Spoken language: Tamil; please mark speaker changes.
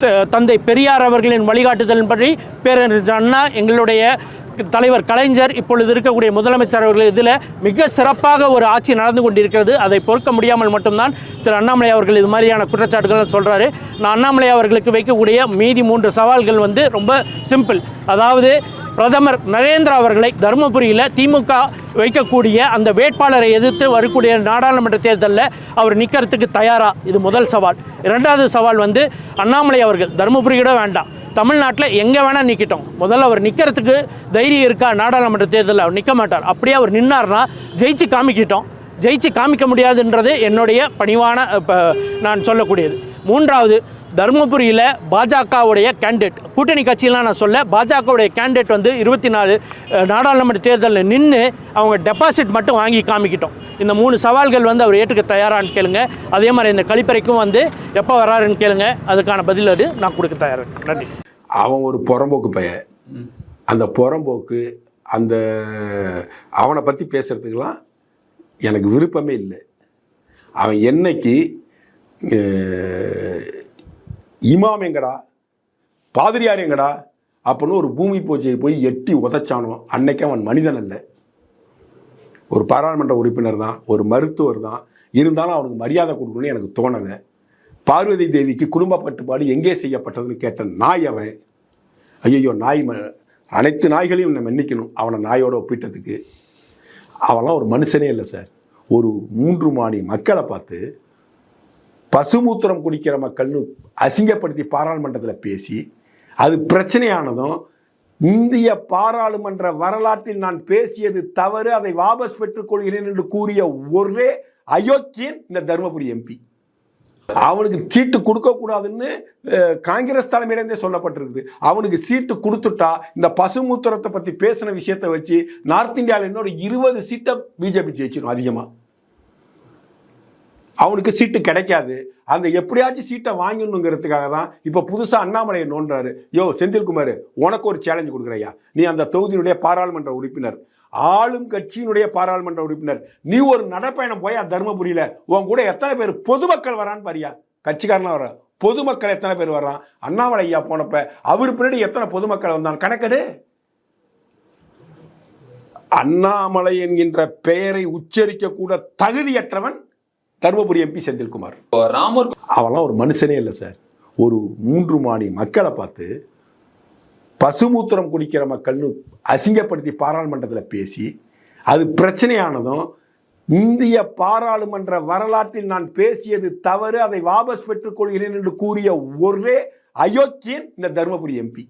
Speaker 1: த- தந்தை பெரியார் அவர்களின் வழிகாட்டுதலின்படி பேரறிஞர் அண்ணா எங்களுடைய தலைவர் கலைஞர் இப்பொழுது இருக்கக்கூடிய முதலமைச்சர் அவர்கள் இதில் மிக சிறப்பாக ஒரு ஆட்சி நடந்து கொண்டிருக்கிறது. அதை பொறுக்க முடியாமல் மட்டும்தான் திரு அண்ணாமலை அவர்கள் இது மாதிரியான குற்றச்சாட்டுகள் சொல்கிறாரு நான் அண்ணாமலை அவர்களுக்கு வைக்கக்கூடிய மீதி மூன்று சவால்கள் வந்து ரொம்ப சிம்பிள். அதாவது பிரதமர் நரேந்திர அவர்களை தருமபுரியில் திமுக வைக்கக்கூடிய அந்த வேட்பாளரை எதிர்த்து வரக்கூடிய நாடாளுமன்ற தேர்தலில் அவர் நிற்கிறதுக்கு தயாரா? இது முதல் சவால். இரண்டாவது சவால் வந்து அண்ணாமலை அவர்கள். தருமபுரி கூட வேண்டாம். தமிழ்நாட்டில் எங்கே வேணால் நிற்கட்டும் முதல்ல அவர் நிற்கிறதுக்கு தைரியம் இருக்கா நாடாளுமன்ற தேர்தலில்? அவர் நிற்க மாட்டார். அப்படியே அவர் நின்னார்னா ஜெயிச்சு காமிக்கிட்டோம். ஜெயிச்சு காமிக்க முடியாதுன்றது என்னுடைய பணிவான இப்போ நான் சொல்லக்கூடியது. மூன்றாவது தருமபுரியில் பாஜகவுடைய கேண்டிடேட் கூட்டணி கட்சியெலாம் நான் சொல்ல பாஜகவுடைய கேண்டிடேட் வந்து இருபத்தி நாலு நாடாளுமன்ற தேர்தலில் நின்று அவங்க டெபாசிட் மட்டும் வாங்கி காமிக்கிட்டோம். இந்த மூணு சவால்கள் வந்து அவர் ஏற்றுக்க தயாரான்னு கேளுங்க. அதே மாதிரி இந்த கழிப்பறைக்கும் வந்து எப்போ வராருன்னு கேளுங்க. அதுக்கான பதில் அது நான் கொடுக்க தயாராக நன்றி.
Speaker 2: அவன் ஒரு புறம்போக்கு பையன். அந்த புறம்போக்கு அந்த அவனை பற்றி பேசுகிறதுக்கெலாம் எனக்கு விருப்பமே இல்லை. அவன் என்னைக்கு இமாம் எங்கடா? பாதிரியார் எங்கடா? அப்படின்னு ஒரு பூமி பூஜையை போய் எட்டி உதச்சானோ அன்னைக்கு அவன் மனிதன் அல்ல. ஒரு பாராளுமன்ற உறுப்பினர் தான் ஒரு மருத்துவர் தான். இருந்தாலும் அவனுக்கு மரியாதை கொடுக்கணும்னு எனக்கு தோணலை. பார்வதி தேவிக்கு குடும்ப கட்டுப்பாடு எங்கே செய்யப்பட்டதுன்னு கேட்ட நாய் அவன் ஐயோ நாய் ம அனைத்து நாய்களையும் நம்ம மன்னிக்கணும் அவனை நாயோட ஒப்பிட்டதுக்கு. அவன்லாம் ஒரு மனுஷனே இல்லை சார். ஒரு மூன்று மாடி மக்களை பார்த்து பசுமூத்திரம் குடிக்கிற மக்கள்னு அசிங்கப்படுத்தி பாராளுமன்றத்தில் பேசி அது பிரச்சனையானதும் இந்திய பாராளுமன்ற வரலாற்றில் நான் பேசியது தவறு அதை வாபஸ் பெற்றுக்கொள்கிறேன் என்று கூறிய ஒரே அயோக்கியன் இந்த தருமபுரி எம்பி. அவனுக்கு சீட்டு கொடுக்கக்கூடாதுன்னு காங்கிரஸ் தலைமையிலேருந்தே சொல்லப்பட்டிருக்குது. அவனுக்கு சீட்டு கொடுத்துட்டா இந்த பசுமூத்திரத்தை பற்றி பேசின விஷயத்தை வச்சு நார்த் இந்தியாவில் இன்னொரு இருபது சீட்டை பிஜேபி ஜெயிச்சிடும் அதிகமாக அவனுக்கு சீட்டு கிடைக்காது. அந்த எப்படியாச்சும் சீட்டை வாங்கணுங்கிறதுக்காக தான் இப்போ புதுசாக அண்ணாமலையை நோன்றாரு யோ செந்தில்குமார் உனக்கு ஒரு சேலஞ்சு கொடுக்குறையா நீ அந்த தொகுதியினுடைய பாராளுமன்ற உறுப்பினர். ஆளும் கட்சியினுடைய பாராளுமன்ற உறுப்பினர். நீ ஒரு நடைப்பயணம் போய் தருமபுரியில் உன் கூட எத்தனை பேர் பொதுமக்கள் வரான்னு பாரியா? கட்சிக்காரனா வர பொதுமக்கள் எத்தனை பேர் வர்றான்? அண்ணாமலை ஐயா போனப்ப அவர் பின்னாடி எத்தனை பொதுமக்கள் வந்தான் கணக்கெடு. அண்ணாமலை என்கின்ற பெயரை உச்சரிக்க கூட தகுதியற்றவன் தருமபுரி எம்பி செந்தில்குமார்.
Speaker 3: ராமர்
Speaker 2: அவன்லாம் ஒரு மனுஷனே இல்லை சார். ஒரு மூன்று மாடி மக்களை பார்த்து பசுமூத்திரம் குடிக்கிற மக்கள்னு அசிங்கப்படுத்தி பாராளுமன்றத்தில் பேசி அது பிரச்சனையானதும் இந்திய பாராளுமன்ற வரலாற்றில் நான் பேசியது தவறு அதை வாபஸ் பெற்றுக்கொள்கிறேன் என்று கூறிய ஒரே அயோக்கியன் இந்த தருமபுரி எம்பி